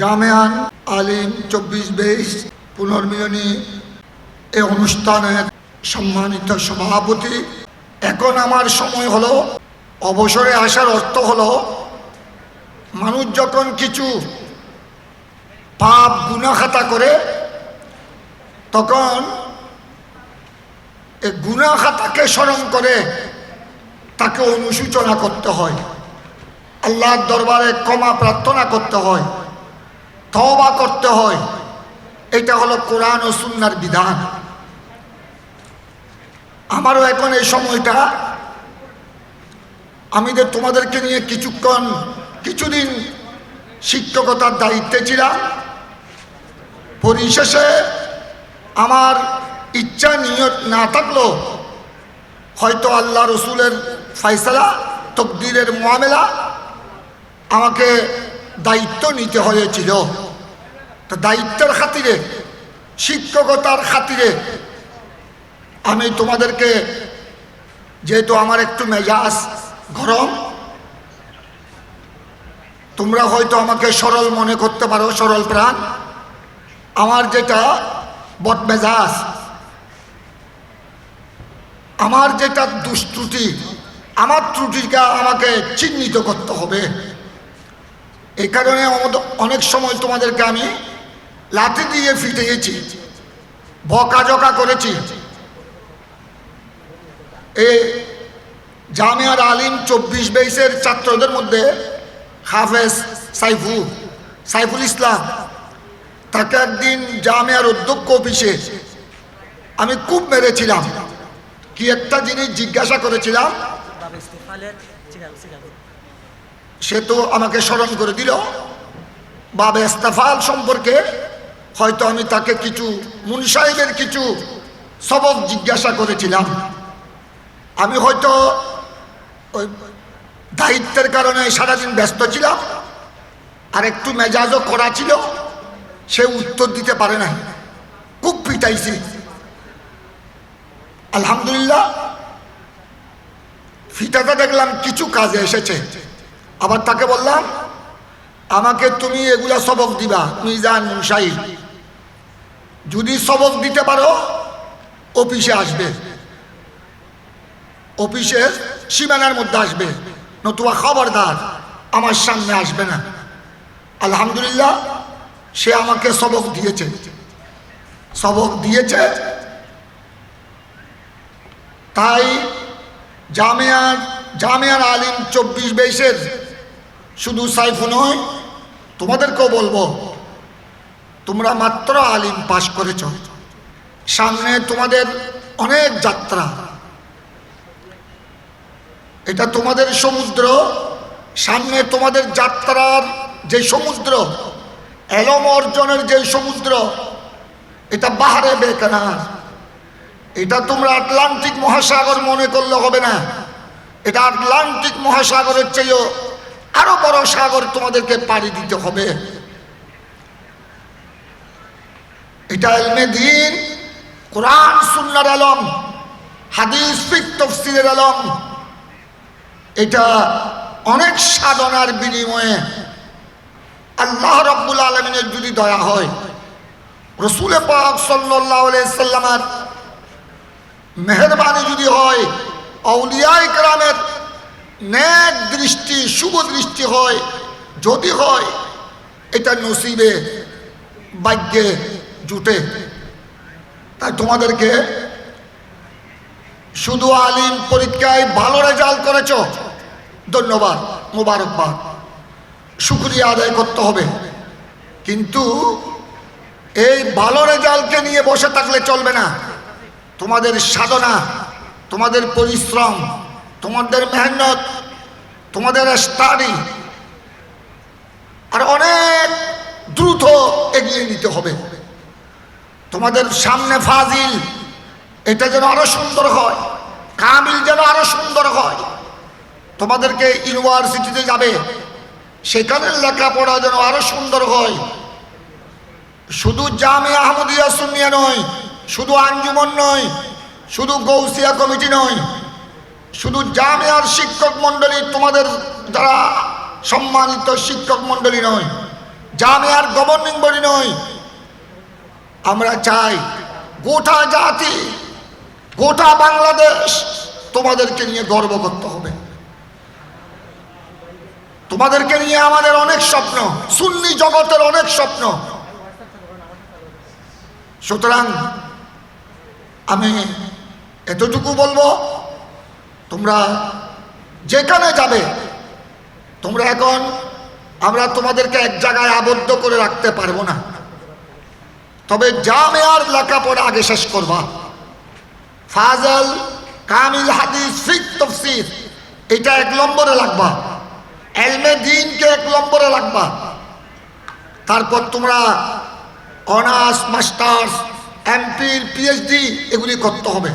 জামেয়ান আলিম চব্বিশ বেইশ পুনর্মিলনী এই অনুষ্ঠানের সম্মানিত সভাপতি। এখন আমার সময় হলো, অবসরে আসার অর্থ হলো, মানুষ যখন কিছু পাপ গুণাখাতা করে, তখন এ গুণাখাতাকে স্মরণ করে তাকে অনুসূচনা করতে হয়। আল্লাহর দরবারে ক্ষমা প্রার্থনা করতে হয়। তওবা করতে হয়। এটা হলো কোরআন ও সুন্নার বিধান। আমারও এখন এই সময়টা। আমি যে তোমাদেরকে নিয়ে কিছুক্ষণ, কিছুদিন শিক্ষকতার দায়িত্বে ছিলাম। পরিশেষে আমার ইচ্ছা, নিয়ত না থাকলেও হয়তো আল্লাহ রসুলের ফাইসলা, তকদিরের মোয়ামেলা আমাকে দায়িত্ব নিতে হয়েছিল। তা দায়িত্বের খাতিরে, শিক্ষকতার খাতিরে আমি তোমাদেরকে, যেহেতু আমার একটু মেজাজ গরম, তোমরা হয়তো আমাকে সরল মনে করতে পারো, সরল প্রাণ। আমার যেটা বদমেজাজ আমার যেটা দুষ্ত্রুটি আমার ত্রুটিটা আমাকে চিহ্নিত করতে হবে। এই কারণে অনেক সময় তোমাদেরকে আমি লাঠি দিয়ে ফিটিয়েছি বকাঝকা করেছি। এ জামিয়ার আলিম চব্বিশ বাইশের ছাত্রদের মধ্যে হাফেজ সাইফু, সাইফুল ইসলাম, তাকে একদিন জামিয়ার অধ্যক্ষ অফিসে আমি খুব মেরেছিলাম। কি একটা জিনিস জিজ্ঞাসা করেছিলাম। সে তো আমাকে স্মরণ করে দিল। বাবা ইস্তেফাল সম্পর্কে হয়তো আমি তাকে কিছু মুন সাহেবের কিছু সবক জিজ্ঞাসা করেছিলাম। আমি হয়তো ওই দায়িত্বের কারণে সারাদিন ব্যস্ত ছিলাম, আর একটু মেজাজও করা ছিল, সে উত্তর দিতে পারে না খুব পিটাইছি। আলহামদুলিল্লাহ ফিতাটা দেখলাম কিছু কাজে এসেছে। আবার তাকে বললাম, আমাকে তুমি এগুলা সবক দিবা, মিজান মুসাই যদি সবক দিতে পারো, অফিসে আসবে। অফিসের সীমানার মধ্যে আসবে, নতুবা খবরদার আমার সামনে আসবে না। আলহামদুলিল্লাহ, সে আমাকে সবক দিয়েছে। সবক দিয়েছে। তাই জামিয়ার জামিয়ার আলিম চব্বিশ বাইশের শুধু সাইফু নয়, তোমাদেরকেও বলব তোমরা মাত্র আলিম পাশ করেছ। সামনে তোমাদের অনেক যাত্রা। এটা তোমাদের সমুদ্র। সামনে তোমাদের যাত্রার যে সমুদ্র, এলম অর্জনের যে সমুদ্র, এটা বাহারে বেকানার। এটা তোমরা আটলান্টিক মহাসাগর মনে করলে হবে না। এটা আটলান্টিক মহাসাগরের চেয়েও আরও বড় সাগর তোমাদেরকে পাড়ি দিতে হবে। এটা এলমে দিন, কোরআন, সুন্নার আলম, হাদিস, ফিক, তফসিলের আলম। এটা অনেক সাধনার বিনিময়ে আল্লাহ রব্বুল আলমিনের যদি দয়া হয়, রসুলে পাক সাল্লামার মেহরবানি যদি হয় অউলিয়াই কালামের ন্যাক দৃষ্টি, শুভ দৃষ্টি হয়, যদি হয়, এটা নসিবে, ভাগ্যে জুটে। তাই তোমাদেরকে শুধু আলিম পরীক্ষায় ভালো রেজাল্ট করেছ। ধন্যবাদ, মোবারকবাদ। শুক্রিয়া আদায় করতে হবে। কিন্তু এই ভালো রেজাল্টকে নিয়ে বসে থাকলে চলবে না। তোমাদের সাধনা, তোমাদের পরিশ্রম, তোমাদের মেহনত, তোমাদের স্টাডি আর অনেক দ্রুত এগিয়ে নিতে হবে। তোমাদের সামনে ফাজিল। এটা যেন আরও সুন্দর হয়। কামিল যেন আরও সুন্দর হয়। তোমাদেরকে ইউনিভার্সিটিতে যাবে। সেখানে লেখাপড়া যেন আরও সুন্দর হয়। শুধু জামে আহমদিয়া সুনিয়া নয়, শুধু আঞ্জুমন নয়, শুধু গৌসিয়া কমিটি নয়, শুধু জামিয়ার শিক্ষক মণ্ডলী তোমাদের যারা সম্মানিত শিক্ষক মণ্ডলী নয়, জামিয়ার গভর্নিং বডি নই আমরা চাই গোটা জাতি, গোটা বাংলাদেশ তোমাদেরকে নিয়ে গর্ব করতে হবে। তোমাদেরকে নিয়ে আমাদের অনেক স্বপ্ন, সুন্নি জগতের অনেক স্বপ্ন। সুতরাং আমি এতটুকু বলব, তোমরা যেখানে যাবে, তোমরা এখন আমরা তোমাদেরকে এক জায়গায় আবদ্ধ করে রাখতে পারব না। তবে জামেয়ার লেখাপড়া আগে শেষ করবা। ফাজল, কামিল হাদিস তফসির, এটা এক নম্বরে লাগবা। এলমে দিনকে এক নম্বরে লাগবা। তারপর তোমরা অনার্স, মাস্টার্স, এমপির, পিএইচডি এগুলি করতে হবে।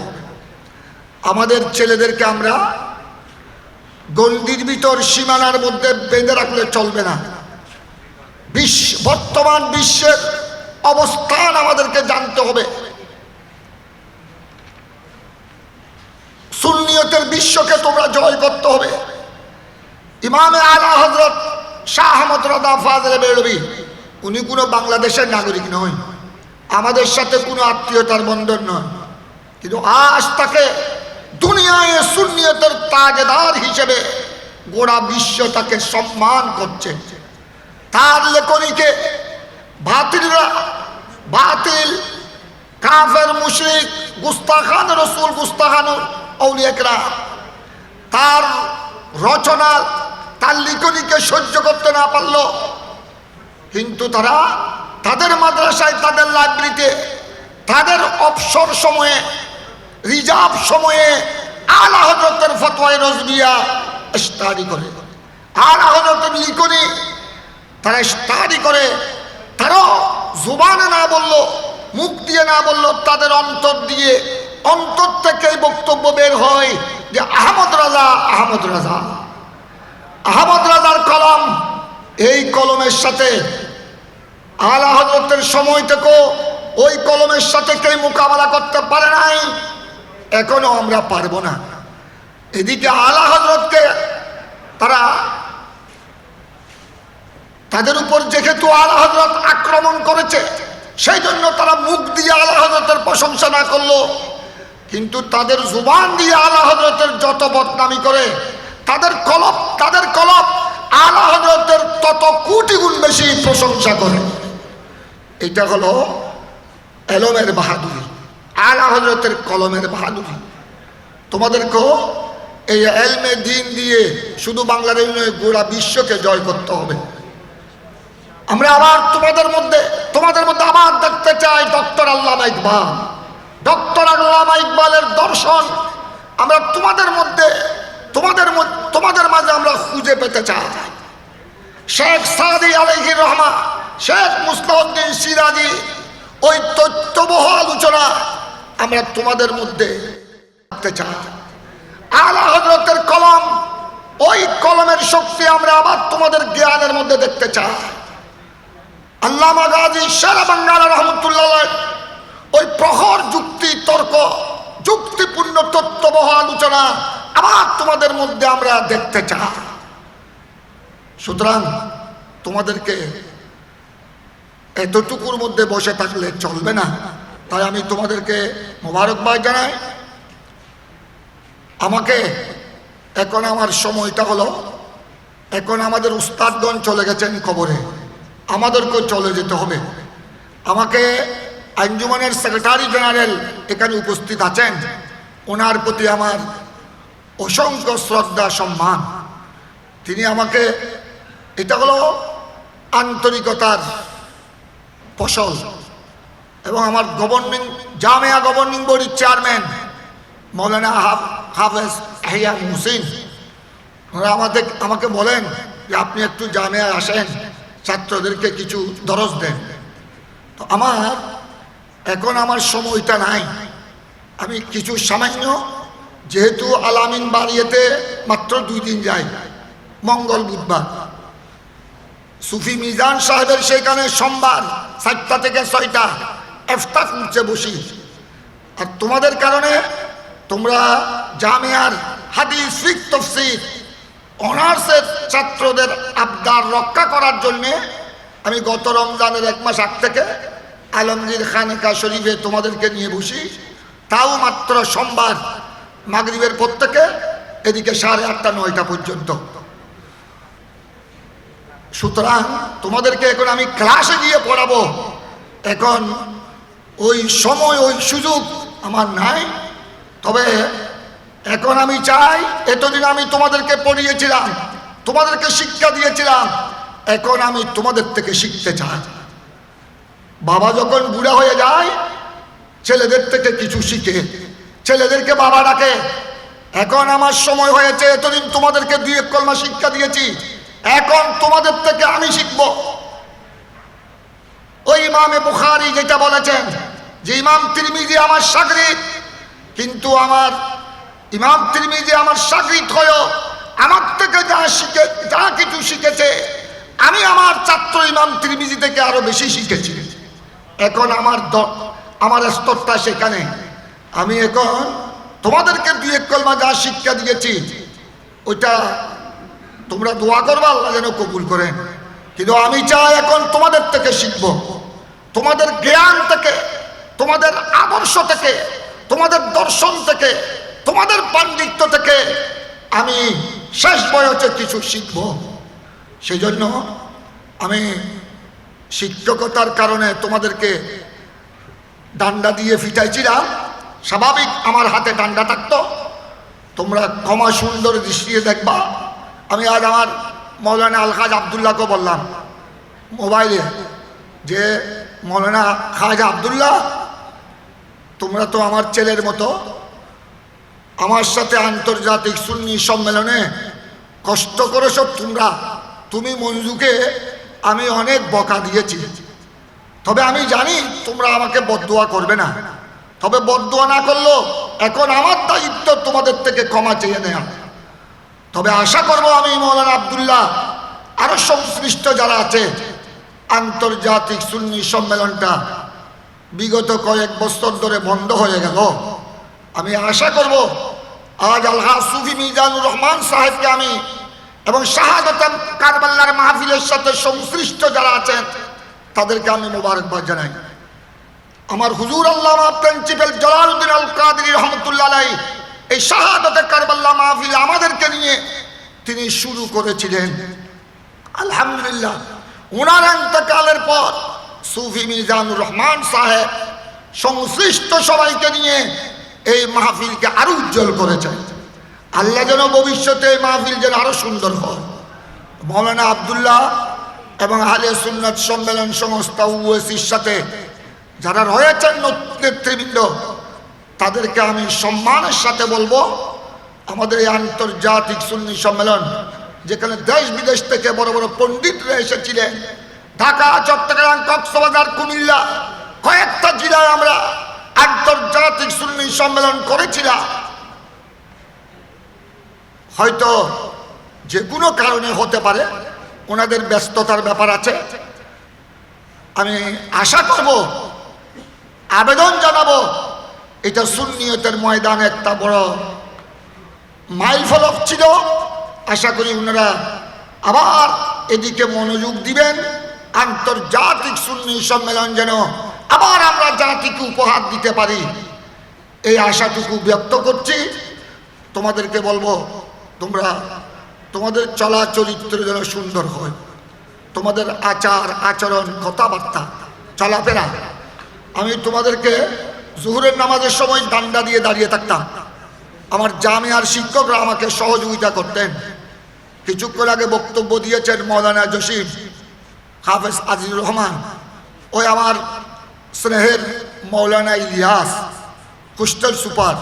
আমাদের ছেলেদেরকে আমরা গণ্ডির ভিতর সীমানার মধ্যে বেঁধে রাখলে চলবে না। বিশ্ব, বর্তমান বিশ্বের অবস্থান আমাদেরকে জানতে হবে। সুন্নিয়তের বিশ্বকে তোমরা জয় করতে হবে। ইমামে আলা হজরত শাহ আহমদ ফাজলে বেরবি উনি কোনো বাংলাদেশের নাগরিক নয়। আমাদের সাথে কোনো আত্মীয়তার বন্ধন নয়। কিন্তু আজ তাকে দুনিয়ায় সুন্নিয়তের তাজেদার হিসেবে গোড়া বিশ্ব তাকে সম্মান করছে। তার লেখনীকে বাতিলরা বাতিল। কাফের, মুশরিক, গুস্তাখান, রসুল গুস্তাখান অলিয়াকরা তার রচনা, তার লিখনীকে সহ্য করতে না পারল। কিন্তু তারা তাদের মাদ্রাসায়, তাদের লাইব্রেরিতে তাদের অবসর সময়ে রিজার্ভ সময়ে আলা হজরতের ফতোয়ায় রজবিয়া স্টাডি করে। আলা হজরতের লিখনি তারা স্টাডি করে তারাও জুবানে না বলল, মুখ দিয়ে না বলল, তাদের অন্তর দিয়ে, অন্তর থেকে বক্তব্য বের হয় যে আহমদ রাজা আহমদ রাজা। আহমদ রাজার কলম, এই কলমের সাথে, আলা হজরতের সময় থেকেও ওই কলমের সাথে কেউ মোকাবেলা করতে পারে নাই, এখনও আমরা পারব না। এদিকে আলা হজরতকে তারা তাদের উপর যেহেতু আলা হজরত আক্রমণ করেছে সেই জন্য তারা মুখ দিয়ে আলা হজরতের প্রশংসা না করল। কিন্তু তাদের জুবান দিয়ে আলা হজরতের যত বদনামি করে, তাদের কলপ তাদের কলপ আলা হজরতের তত কোটি গুণ বেশি প্রশংসা করে। এটা হলো এলমের বাহাদুরি, আলা হজরতের কলমের বাহাদুরি। তোমাদেরকেও এই এলমে দিন দিয়ে শুধু বাংলাদেশ নয়, গোড়া বিশ্বকে জয় করতে হবে। আমরা আবার তোমাদের মধ্যে তোমাদের মধ্যে আবার দেখতে চাই ডক্টর আল্লামা ইকবাল। ডক্টর আল্লামা ইকবালের দর্শন আমরা তোমাদের মধ্যে, তোমাদের তোমাদের মাঝে আমরা খুঁজে পেতে চাই। শেখ সাদি আলহির রহমান, শেখ মুস্তাউদ্দিন সিরাজি, ওই তথ্যবহ আলোচনা আমরা তোমাদের মধ্যে রাখতে চাই। আলা হজরতের কলম, ওই কলমের শক্তি আমরা আবার তোমাদের জ্ঞানের মধ্যে দেখতে চাই। আল্লামা গাজী শেরা বাঙ্গাল রহমতুল্লাহ ওই প্রহর যুক্তি, তর্ক, যুক্তিপূর্ণ তত্ত্ববহ আলোচনা আবার তোমাদের মধ্যে আমরা দেখতে চাই। সুতরাং তোমাদেরকে এতটুকুর মধ্যে বসে থাকলে চলবে না। তাই আমি তোমাদেরকে মোবারকবাদ জানাই। আমাকে এখন আমার সময়টা হলো, এখন আমাদের উস্তাদগণ চলে গেছেন খবরে আমাদেরকেও চলে যেতে হবে। আমাকে আঞ্জুমানের সেক্রেটারি জেনারেল এখানে উপস্থিত আছেন। ওনার প্রতি আমার অসংখ্য শ্রদ্ধা, সম্মান। তিনি আমাকে, এটা হলো আন্তরিকতার ফসল। এবং আমার গভর্নিং, জামিয়া গভর্নিং বোর্ডের চেয়ারম্যান মৌলানা হাফ, হাফেজ আহিয়া মুসিন ওরা আমাদের, আমাকে বলেন যে আপনি একটু জামিয়ায় আসেন। ছাত্রদেরকে কিছু দরজ দেন। তো আমার, এখন আমার সময়টা নাই। আমি কিছু সামান্য, যেহেতু আলামিন বাড়িয়েতে মাত্র দুই দিন যাই মঙ্গল বুধবার। সুফি মিজান সাহেবের সেখানে সোমবার সাতটা থেকে ছয়টা এফতা করছে বসি। আর তোমাদের কারণে তোমরা জামিয়ার হাদিস ফিক তফসির অনার্সের ছাত্রদের আবদার রক্ষা করার জন্যে আমি গত রমজানের এক মাস আগ থেকে আলমগীর খানেকা শরীফে তোমাদেরকে নিয়ে বসি। তাও মাত্র সোমবার মাগরিবের পর থেকে এদিকে সাড়ে আটটা, নয়টা পর্যন্ত। সুতরাং তোমাদেরকে এখন আমি ক্লাসে গিয়ে পড়াবো। এখন ওই সময়, ওই সুযোগ আমার নাই। তবে এখন আমি চাই, এতদিন আমি তোমাদেরকে পড়িয়েছিলাম, তোমাদেরকে শিক্ষা দিয়েছিলাম, এখন আমি তোমাদের থেকে শিখতে চাই। বাবা যখন বুড়া হয়ে যায়, ছেলেদের থেকে কিছু শিখে, ছেলেদেরকে বাবা ডাকে, এখন আমার সময় হয়েছে, এতদিন তোমাদেরকে দুই এক কলমা শিক্ষা দিয়েছি, এখন তোমাদের থেকে আমি শিখব। ওই ইমামে বুখারি যেটা বলেছেন, যে ইমাম তিরমিজি আমার সাগরিত কিন্তু আমার ইমাম তিরমিজি আমার সাগরিত হয়েও আমার থেকে যা শিখে, যা কিছু শিখেছে, আমি আমার ছাত্র ইমাম তিরমিজি থেকে আরও বেশি শিখেছি। এখন আমার আমার স্তরটা সেখানে। আমি এখন তোমাদেরকে দুই এক কলমা যা শিক্ষা দিয়েছি, ওইটা তোমরা দোয়া করবা, আল্লাহ যেন কবুল করে। কিন্তু আমি চাই এখন তোমাদের থেকে শিখব। তোমাদের জ্ঞান থেকে, তোমাদের আদর্শ থেকে, তোমাদের দর্শন থেকে তোমাদের পাণ্ডিত্য থেকে আমি শেষ বয়সে কিছু শিখব। সেই জন্য আমি শিক্ষকতার কারণে তোমাদেরকে ডান্ডা দিয়ে ফিটাইছিলাম। স্বাভাবিক আমার হাতে ডান্ডা থাকতো। তোমরা ক্ষমা সুন্দর দৃষ্টিতে দেখবা। আমি আজ আমার মৌলানা আলহাজ আবদুল্লাহকে বললাম, মোবাইলে যে মৌলানা খাজা আবদুল্লাহ, তোমরা তো আমার ছেলের মতো আমার সাথে আন্তর্জাতিক সুন্নি সম্মেলনে কষ্ট করে সব তোমরা। তুমি মঞ্জুকে আমি অনেক বকা দিয়েছি। তবে আমি জানি তোমরা আমাকে বদদোয়া করবে না। তবে বদদোয়া না করল এখন আমার দায়িত্ব তোমাদের থেকে ক্ষমা চেয়ে নেয়া। তবে আশা করব আমি মৌলানা আবদুল্লাহ আরও সংশ্লিষ্ট যারা আছে, আন্তর্জাতিক সুন্নি সম্মেলনটা বিগত কয়েক বছর ধরে বন্ধ হয়ে গেল। আমি আশা করব আজ আলহা সুফি মিজানুর রহমান সাহেবকে আমি এবং শাহাদতান কারবাল্লার মাহফিলের সাথে সংশ্লিষ্ট যারা আছেন, তাদেরকে আমি মোবারকবাদ জানাই। আমার হুজুর আল্লাহ প্রিন্সিপাল জলালউদ্দিন আল কাদির রহমতুল্লাহ এই শাহাদতে কারবাল্লা মাহফিল আমাদেরকে নিয়ে তিনি শুরু করেছিলেন। আলহামদুলিল্লাহ ওনার অন্তকালের পর সুফি মিজানুর রহমান সাহেব সংশ্লিষ্ট সবাইকে নিয়ে এই মাহফিলকে আরও উজ্জ্বল করে করেছেন আল্লাহ যেন ভবিষ্যতে এই মাহফিল যেন আরও সুন্দর হয়। মৌলানা আবদুল্লাহ এবং আহলে সুন্নাত সম্মেলন সংস্থা ওএসির সাথে যারা রয়েছেন নেতৃবৃন্দ, তাদেরকে আমি সম্মানের সাথে বলব, আমাদের এই আন্তর্জাতিক সুন্নি সম্মেলন, যেখানে দেশ বিদেশ থেকে বড় বড় পণ্ডিতরা এসেছিলেন, ঢাকা, চট্টগ্রাম, কক্সবাজার, কুমিল্লা, কয়েকটা জেলায় আমরা আন্তর্জাতিক সুন্নি সম্মেলন করেছিলাম হয়তো যে কোনো কারণে হতে পারে, ওনাদের ব্যস্ততার ব্যাপার আছে। আমি আশা করব, আবেদন জানাব, এটা সুন্নিয়তের ময়দান একটা বড় মাইল ফলক ছিল। আশা করি ওনারা আবার এদিকে মনোযোগ দিবেন। আন্তর্জাতিক সুন্নি সম্মেলন যেন আবার আমরা জাতিকে উপহার দিতে পারি, এই আশাটুকু ব্যক্ত করছি। তোমাদেরকে বলব, তোমরা, তোমাদের চলা চরিত্র যেন সুন্দর হয়। তোমাদের আচার, আচরণ, কথাবার্তা, চলাফেরা। আমি তোমাদেরকে জুহুরের নামাজের সময় ডান্ডা দিয়ে দাঁড়িয়ে থাকতাম। আমার জামিয়ার শিক্ষকরা আমাকে সহযোগিতা করতেন। কিছুক্ষণ আগে বক্তব্য দিয়েছেন মৌলানা জসিম হাফেজ আজিজুর রহমান। ওই আমার স্নেহের মৌলানা ইলিয়াস হোস্টেল সুপার।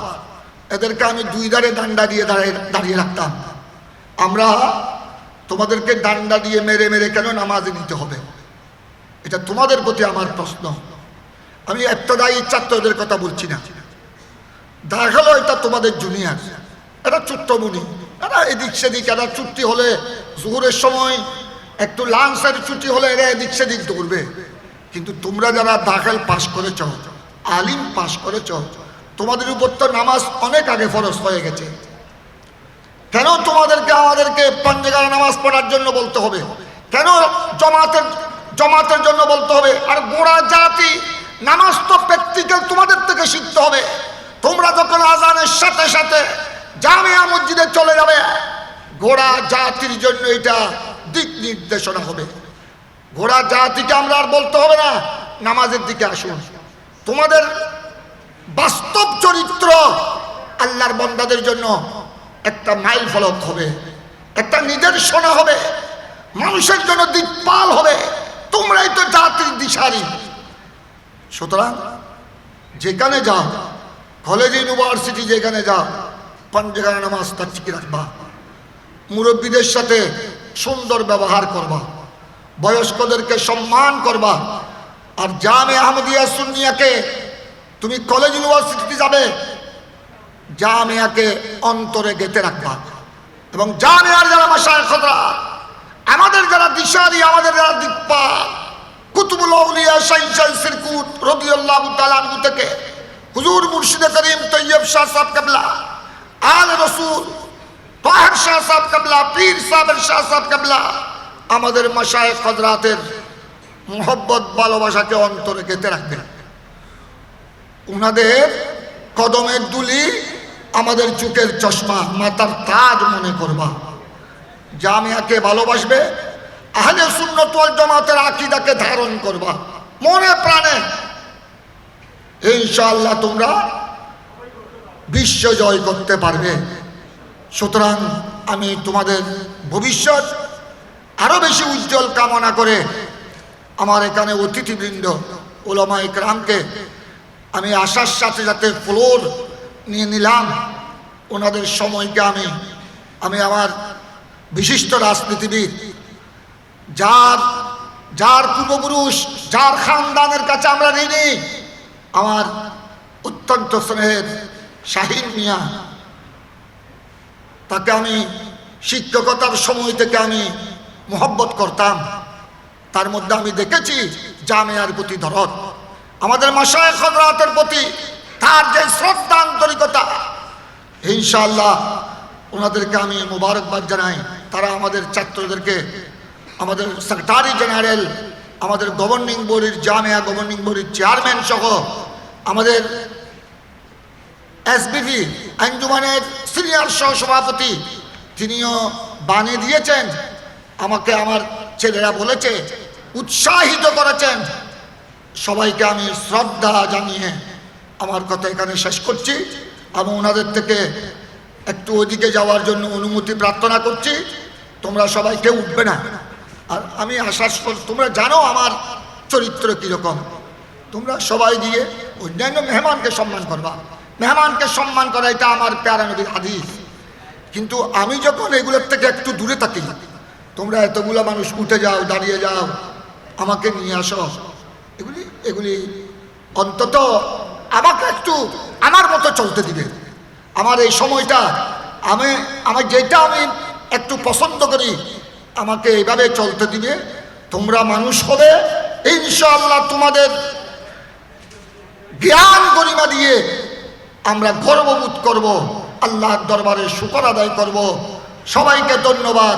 এদেরকে আমি দুই ধারে ডান্ডা দিয়ে দাঁড়িয়ে দাঁড়িয়ে রাখতাম। আমরা তোমাদেরকে ডান্ডা দিয়ে মেরে মেরে কেন নামাজে নিতে হবে? এটা তোমাদের প্রতি আমার প্রশ্ন। আমি একটাদায়ী ছাত্রদের কথা বলছি না। দেখাল এটা তোমাদের জুনিয়র। এটা চুট্টমুনি এরা এদিক সেদিক, এরা ছুটি হলে, জোহরের সময় একটু লাঞ্চের ছুটি হলে এরা এদিক সেদিক দৌড়বে। কিন্তু তোমরা যারা দাখেল পাশ করেছ, আলিম পাশ করেছ, তোমাদের উপর তো নামাজ অনেক আগে ফরজ হয়ে গেছে। কেন তোমাদেরকে আমাদেরকে পাঞ্জেগার নামাজ পড়ার জন্য বলতে হবে? কেন জমাতের জমাতের জন্য বলতে হবে? আর গোড়া জাতি নামাজ তো প্র্যাকটিক্যাল তোমাদের থেকে শিখতে হবে। তোমরা যখন আজানের সাথে সাথে জামিয়া মসজিদে চলে যাবে, গোড়া জাতির জন্য এটা দিক নির্দেশনা হবে। ঘোড়া জাতিকে আমরা আর বলতে হবে না, নামাজের দিকে আসুন। তোমাদের বাস্তব চরিত্র আল্লাহর বন্দাদের জন্য একটা মাইল ফলক হবে, একটা নিদর্শনা হবে, মানুষের জন্য দিকপাল হবে। তোমরাই তো জাতির দিশারি। সুতরাং যেখানে যাও কলেজ ইউনিভার্সিটি যেখানে যাও পঞ্জগানা নামাজ তার ঠিক রাখবা। মুরব্বীদের সাথে সুন্দর ব্যবহার করবা। বয়স্কদেরকে সম্মান করবা। আর জামে আহমদিয়া সুন্নিয়াকে তুমি কলেজ ইউনিভার্সিটিতে যাবে, জামিয়াকে অন্তরে গেতে রাখবা। এবং জামিয়ার যারা মাসায় খতরা আমাদের যারা দিশারি, আমাদের যারা দিকপা, কুতুবুল আউলিয়া শাইশাই সিরকুট রদিয়াল্লাহু তাআলা আনহু থেকে, হুজুর মুর্শিদ করিম তৈয়ব শাহ সাহেব কাবলা, আল রসুল, তাহের শাহ সাহেব কাবলা, পীর সাহেবের শাহ সাহেব কাবলা আমাদের মশায় খদরাতের মোহব্বত, ভালোবাসাকে অন্তরে গেতে রাখবেন। উনাদের কদমের দুলি আমাদের চোখের চশমা মাতার তাজ মনে করবা। জামিয়াকে ভালোবাসবে, আহলে সুন্নত ওয়াল জামাতের আকীদাকে ধারণ করবা, মনে প্রাণে। ইনশাল্লাহ তোমরা বিশ্ব জয় করতে পারবে। সুতরাং আমি তোমাদের ভবিষ্যৎ আরও বেশি উজ্জ্বল কামনা করে আমার এখানে অতিথিবৃন্দ, ওলামা ইকরামকে আমি আসার সাথে সাথে ফ্লোর নিয়ে নিলাম, ওনাদের সময়কে আমি আমি আমার বিশিষ্ট রাজনীতিবিদ, যার যার পূর্বপুরুষ, যার খানদানের কাছে আমরা ঋণী, আমার অত্যন্ত স্নেহের শাহিন মিয়া, তাকে আমি শিক্ষকতার সময় থেকে আমি মোহব্বত করতাম। তার মধ্যে আমি দেখেছি জামিয়ার প্রতি ধরত আমাদের মাসায় খবরাতের প্রতি তার যে শ্রদ্ধা, আন্তরিকতা, ইনশাআল্লাহ ওনাদেরকে আমি মোবারকবাদ জানাই। তারা আমাদের ছাত্রদেরকে, আমাদের সেক্রেটারি জেনারেল আমাদের গভর্নিং বডির জামিয়া গভর্নিং বডির চেয়ারম্যান সহ আমাদের এসবিপি আঞ্জুমানের সিনিয়র সহ সভাপতি তিনিও বানিয়ে দিয়েছেন। আমাকে আমার ছেলেরা বলেছে, উৎসাহিত করেছেন। সবাইকে আমি শ্রদ্ধা জানিয়ে আমার কথা এখানে শেষ করছি। আমি ওনাদের থেকে একটু ওইদিকে যাওয়ার জন্য অনুমতি প্রার্থনা করছি। তোমরা সবাই কেউ উঠবে না। আর আমি আশ্বাস তোমরা জানো আমার চরিত্র কীরকম। তোমরা সবাই গিয়ে অন্যান্য মেহমানকে সম্মান করবা। মেহমানকে সম্মান করা এটা আমার প্যারা নবীর হাদিস। কিন্তু আমি যখন এগুলোর থেকে একটু দূরে থাকি তোমরা এতগুলো মানুষ উঠে যাও, দাঁড়িয়ে যাও, আমাকে নিয়ে আসো। এগুলি এগুলি অন্তত আমাকে একটু আমার মতো চলতে দিবে। আমার এই সময়টা, আমি আমার যেটা আমি একটু পছন্দ করি, আমাকে এইভাবে চলতে দিবে। তোমরা মানুষ হবে, ইনশাআল্লাহ তোমাদের জ্ঞান গরিমা দিয়ে আমরা গর্ববোধ করব, আল্লাহর দরবারে শুকর আদায় করব। সবাইকে ধন্যবাদ।